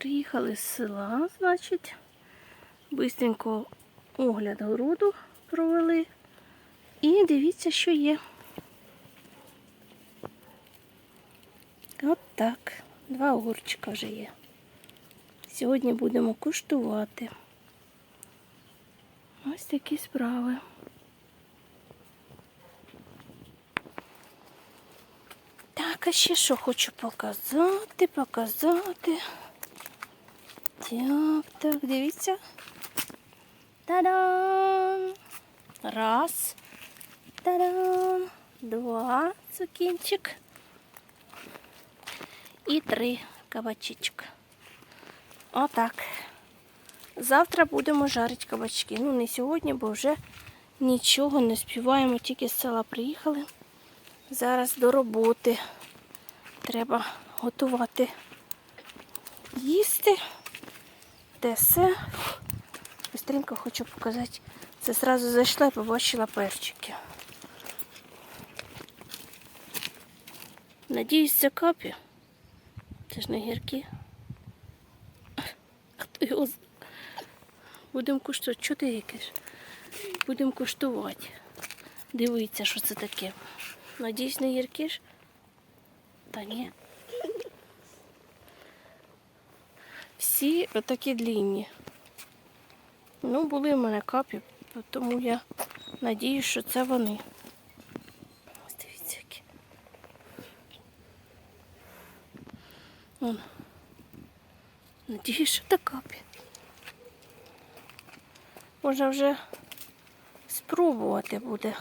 Приїхали з села, значить. Бистренько огляд городу провели. І дивіться, що є. От так. Два огурчика вже є. Сьогодні будемо куштувати. Ось такі справи. Так, а ще що хочу показати, показати. Так, так, дивіться. Та-дам! Раз. Та-дам! Два цукінчик. І три кабачечка. Отак. Завтра будемо жарити кабачки. Ну, не сьогодні, бо вже нічого не співаємо, тільки з села приїхали. Зараз до роботи. Треба готувати їсти. Все. Быстренько хочу показати. Це зразу зайшла і побачила перчики. Надіюсь, це капі. Це ж не гіркі. Хто його Будемо куштувати. Чого ти якиш? Будемо куштувати. Дивіться, що це таке. Надіюсь, не гіркі ж? Та ні. Всі отакі длінні. Ну, були в мене капі, тому я надіюсь, що це вони. Ось дивіться, які. Вон. Надіюсь, що це капі. Можна вже спробувати буде.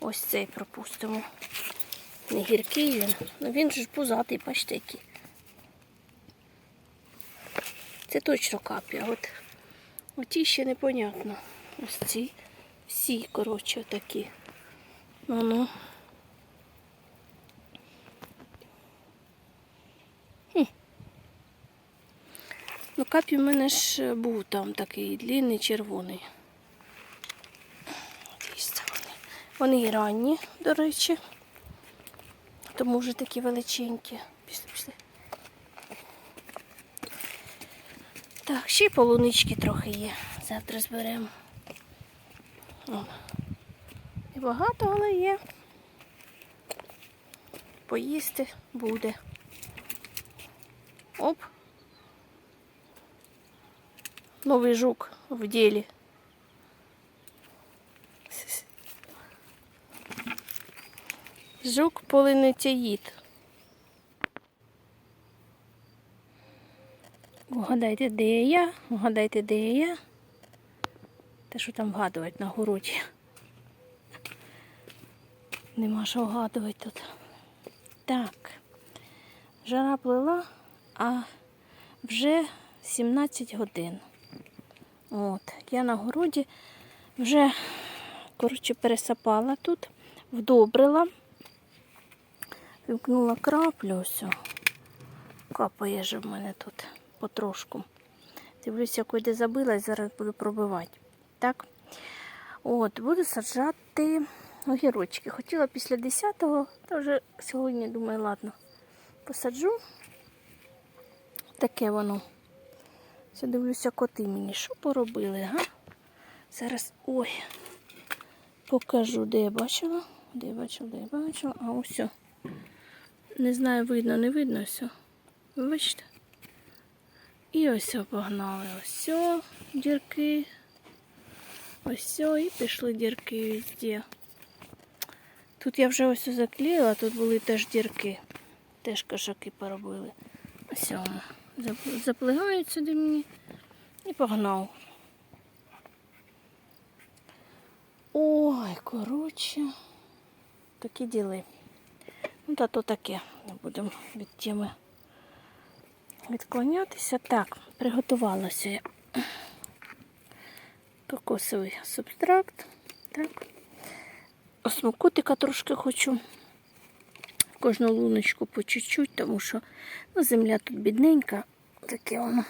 Ось цей пропустимо. Не гіркий він, ну він ж пузатий, бачите який. Це точно капі, а от оті ще непонятно. Ось ці всі, коротше, такі. Ну ну. Ну, капі в мене ж був там такий длинний червоний. Це вони. Вони і ранні, до речі. Тому вже такі величенькі. Пішли, пішли. Так, ще полунички трохи є. Завтра зберемо. І багато, але є. Поїсти буде. Оп. Новий жук в ділі. Жук полинетяїд. Угадайте, де я? Угадайте, де я? Те, що там вгадувати на городі. Нема що вгадувати тут. Так. Жара плила, а вже 17 годин. От, я на городі вже, коротше, пересапала тут, вдобрила. Вімкнула краплю, ось. Капає же в мене тут потрошку. Дивлюся, куди забилась, зараз буду пробивати. Так. От, буду саджати огірочки. Хотіла після 10-го, та вже сьогодні, думаю, ладно, посаджу. Таке воно. Все дивлюся, коти мені. Що поробили, га? Зараз, ой, покажу, де я бачила. Де я бачила, де я бачила. А ось. Не знаю, видно, не видно все. Ви Бачите? І ось погнали. Ось дірки. Ось і пішли дірки везде. Тут я вже ось заклеїла, тут були теж дірки. Теж кошаки поробили. Ось. Заплигають сюди мені і погнав. Ой, коротше, такі діли. Ну, та то таке. Не будемо від теми відклонятися. Так, приготувалася я. Кокосовий субстракт. Так. Осмокотика трошки хочу. Кожну луночку по чуть-чуть, тому що ну, земля тут бідненька. Таке воно.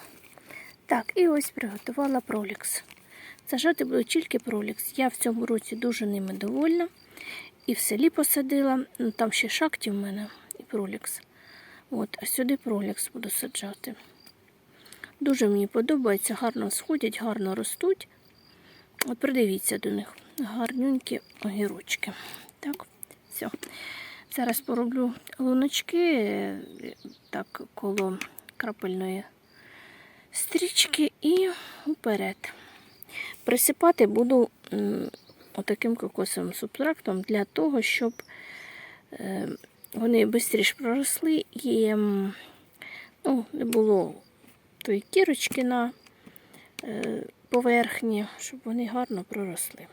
Так, і ось приготувала пролікс. Сажати буду тільки пролікс. Я в цьому році дуже ними довольна. І в селі посадила. Ну, там ще шахті в мене і пролікс. От, а сюди пролікс буду саджати. Дуже мені подобається, гарно сходять, гарно ростуть. От придивіться до них. Гарнюнькі огірочки. Так, все. Зараз пороблю луночки е, так, коло крапельної стрічки і вперед. Присипати буду отаким кокосовим субстрактом для того, щоб е, вони швидше проросли і ну, не було тої кірочки на е, поверхні, щоб вони гарно проросли.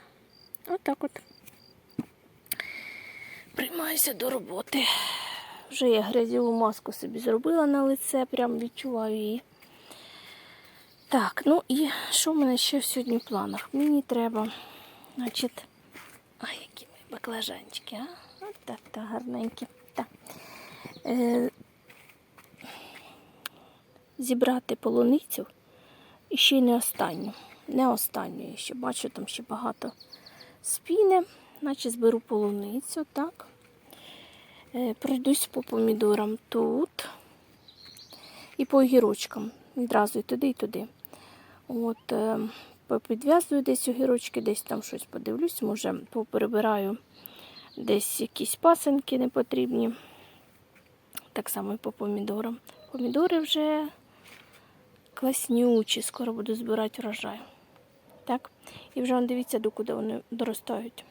Отак от. Приймаюся до роботи. Вже я грязьову маску собі зробила на лице, прям відчуваю її. Так, ну і що в мене ще сьогодні в планах? Мені треба, значить, ай, які ми баклажанчики, а? От так, так, гарненькі. Так. Е, зібрати полуницю і ще й не останню. Не останню, ще бачу, там ще багато спіни. Значить, зберу полуницю, так. Е, пройдусь по помідорам тут і по огірочкам. Відразу і туди, і туди. От, е, підв'язую десь огірочки, десь там щось подивлюсь, може поперебираю десь якісь пасенки непотрібні. Так само і по помідорам. Помідори вже класнючі, скоро буду збирати врожай. Так, і вже дивіться, докуди вони доростають.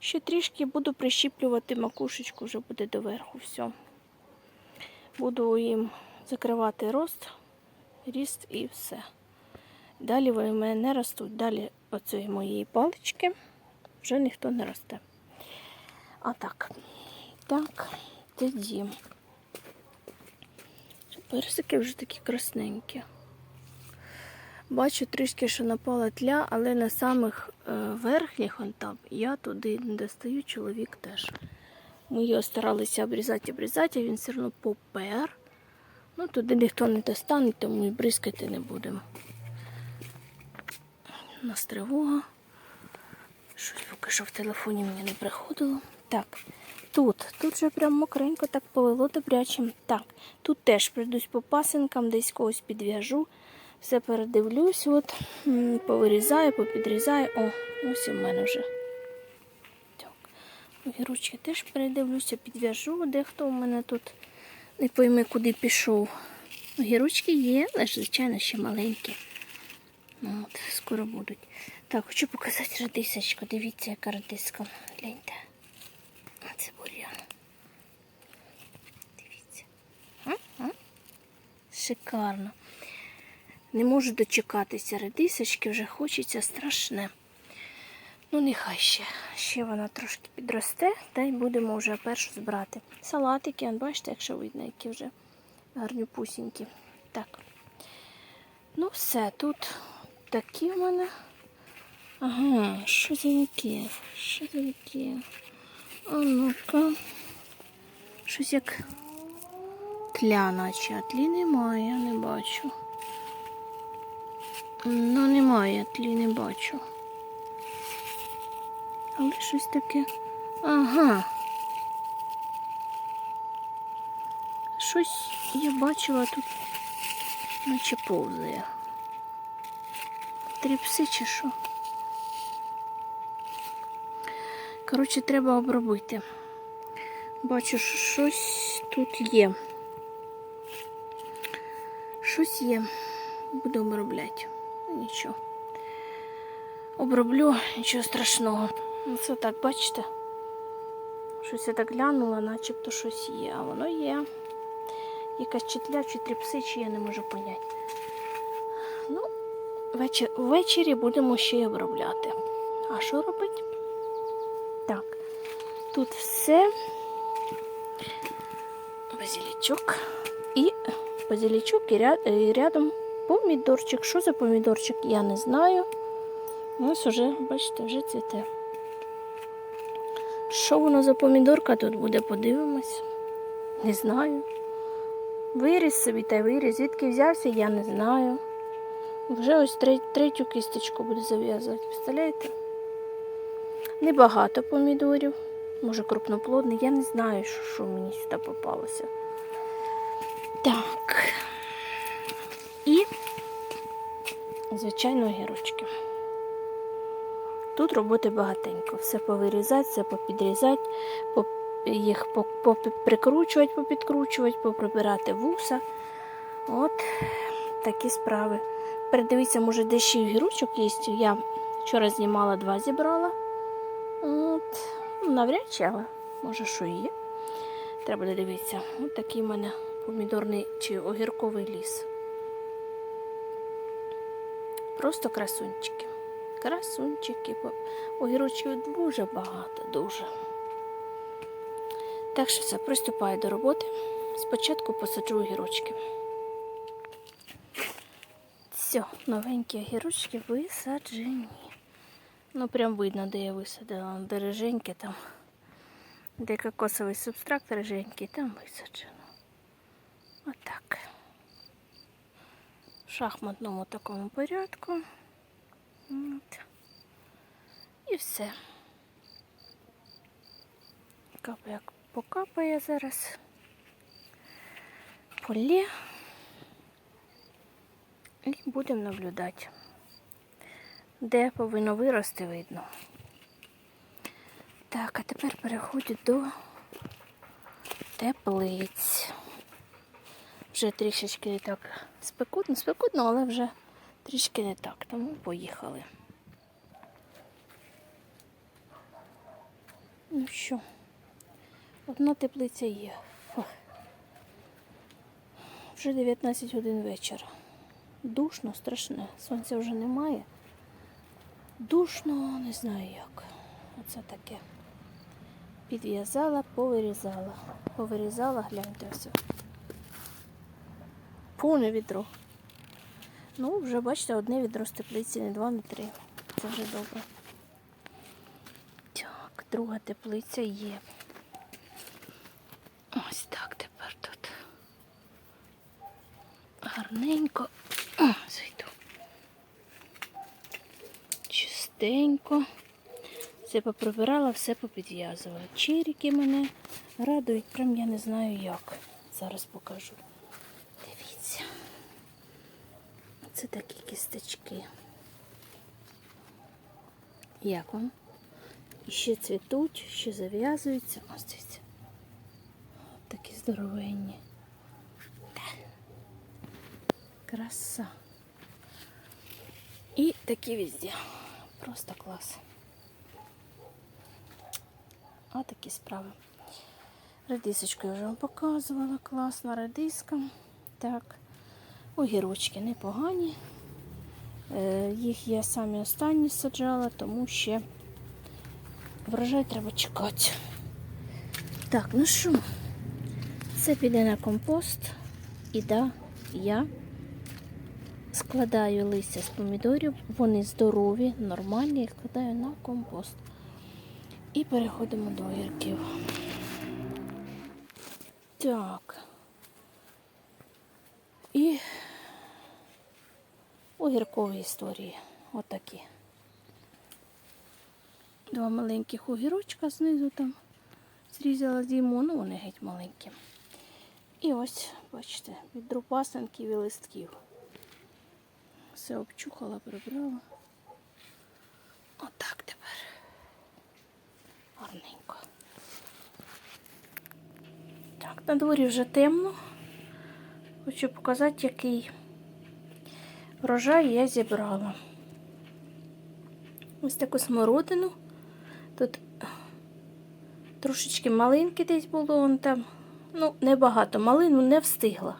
Ще трішки буду прищіплювати макушечку, вже буде доверху все. Буду їм закривати рост, ріст і все. Далі вони в мене не ростуть. Далі оцієї моєї палички вже ніхто не росте. А так. Так, тоді. Персики вже такі красненькі. Бачу трішки, що напала тля, але на самих е, верхніх он там я туди не достаю, чоловік теж. Ми його старалися обрізати, обрізати, а він все одно попер. Ну, туди ніхто не достане, тому і бризкати не будемо. У нас тривога. Щось поки що в телефоні мені не приходило. Так, тут, тут вже прям мокренько так повело добрячим. Так, тут теж прийдусь по пасинкам, десь когось підв'яжу. Все передивлюсь, от, повирізаю, попідрізаю. О, ось в мене вже. Так. Огірочки теж передивлюся, підв'яжу. Дехто у мене тут не пойме, куди пішов. Огірочки є, але ж, звичайно, ще маленькі. Ну, от, скоро будуть. Так, хочу показати радисочку. Дивіться, яка радиска. Гляньте. А це бур'ян. Дивіться. А? А? Шикарно. Не можу дочекатися редисочки, вже хочеться страшне. Ну, нехай ще. Ще вона трошки підросте, та й будемо вже першу збирати. Салатики, он, бачите, якщо видно, які вже гарнюпусінькі. Так. Ну, все, тут такі в мене. Ага, що за таке? Що за таке? А ну-ка. Щось як тля, наче, а тлі немає, я не бачу. Ну, немає, тлі не бачу. Але щось таке. Ага. Щось я бачила тут, наче повзає. Тріпси чи що? Коротше, треба обробити. Бачу, що щось тут є. Щось є. Буду обробляти. Ну, Нічого. Оброблю, нічого страшного. Це так, бачите? Щось я так глянула, начебто щось є, а воно є. Якась чітля, чи тріпси, чи я не можу поняти. Ну, вечір, ввечері будемо ще й обробляти. А що робити? Так, тут все. Базилічок. І базилічок і, ряд, і рядом помідорчик. Що за помідорчик, я не знаю. Ось уже, бачите, вже цвіте. Що воно за помідорка тут буде, подивимось. Не знаю. Виріс собі та виріс. Звідки взявся, я не знаю. Вже ось третю кисточку буду зав'язувати. Представляєте? Небагато помідорів. Може крупноплодний. Я не знаю, що мені сюди попалося. Так. І звичайно, огірочки. Тут роботи багатенько. Все повирізати, все попідрізати, поп- їх поп- поприкручувати, попідкручувати, поприбирати вуса. От такі справи. Передивіться, може, де ще огірочок є. Я вчора знімала два зібрала. От. Ну, Навряд чи, але може, що і є. Треба буде дивитися. Ось такий в мене помідорний чи огірковий ліс. Просто красунчики. Красунчики. Огірочків дуже багато, дуже. Так що все, приступаю до роботи. Спочатку посаджу огірочки. Все, новенькі огірочки висаджені. Ну, прям видно, де я висадила. Де риженьке там. Де кокосовий субстракт риженький, там висаджено. Отак. В шахматному такому порядку. От. І все. Капає, покапає зараз. Полє. І будемо наблюдати. Де повинно вирости, видно. Так, а тепер переходжу до теплиць. Вже трішечки так спекутно, спекутно, але вже трішки не так, тому поїхали. Ну що, одна теплиця є. Фух. Вже 19 годин вечора. Душно, страшне. Сонця вже немає. Душно, не знаю як. Оце таке. Підв'язала, повирізала. Повирізала, гляньте все. Повне відро. Ну, вже бачите, одне відро з теплиці, не два, не три. Це вже добре. Так, друга теплиця є. Ось так тепер тут. Гарненько. О, зайду. Чистенько. Все поприбирала, все попідв'язувала. Черіки мене радують, прям я не знаю як. Зараз покажу. Дивіться. Це такі кісточки. Як вам? Ще цвітуть, ще зав'язуються. Ось дивіться. Такі здоровенні. Краса. І такі везде. Просто клас. А такі справи. Редисочку я вже вам показувала. Класна редиска. Так. Огірочки непогані. Е, Їх я самі останні саджала, тому ще врожай треба чекати. Так, ну що, це піде на компост. І да, я складаю листя з помідорів, вони здорові, нормальні, і складаю на компост. І переходимо до огірків. Так. І огіркові історії. Отакі. Два маленьких огірочка знизу там зрізала зіму, ну вони геть маленькі. І ось, бачите, від друпасанків і листків. Все обчухала, прибрала. Отак тепер. Гарненько. Так, на дворі вже темно. Хочу показати, який врожай я зібрала. Ось таку смородину. Тут трошечки малинки десь було вон там. Ну, небагато. Малину не встигла.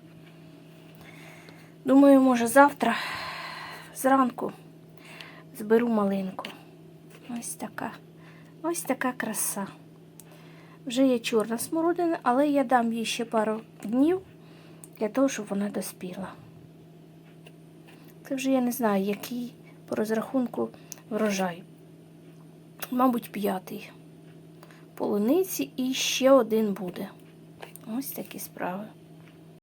Думаю, може завтра зранку зберу малинку. Ось така. Ось така краса. Вже є чорна смородина, але я дам їй ще пару днів для того, щоб вона доспіла. Це вже я не знаю, який по розрахунку врожай. Мабуть, п'ятий. Полуниці і ще один буде. Ось такі справи.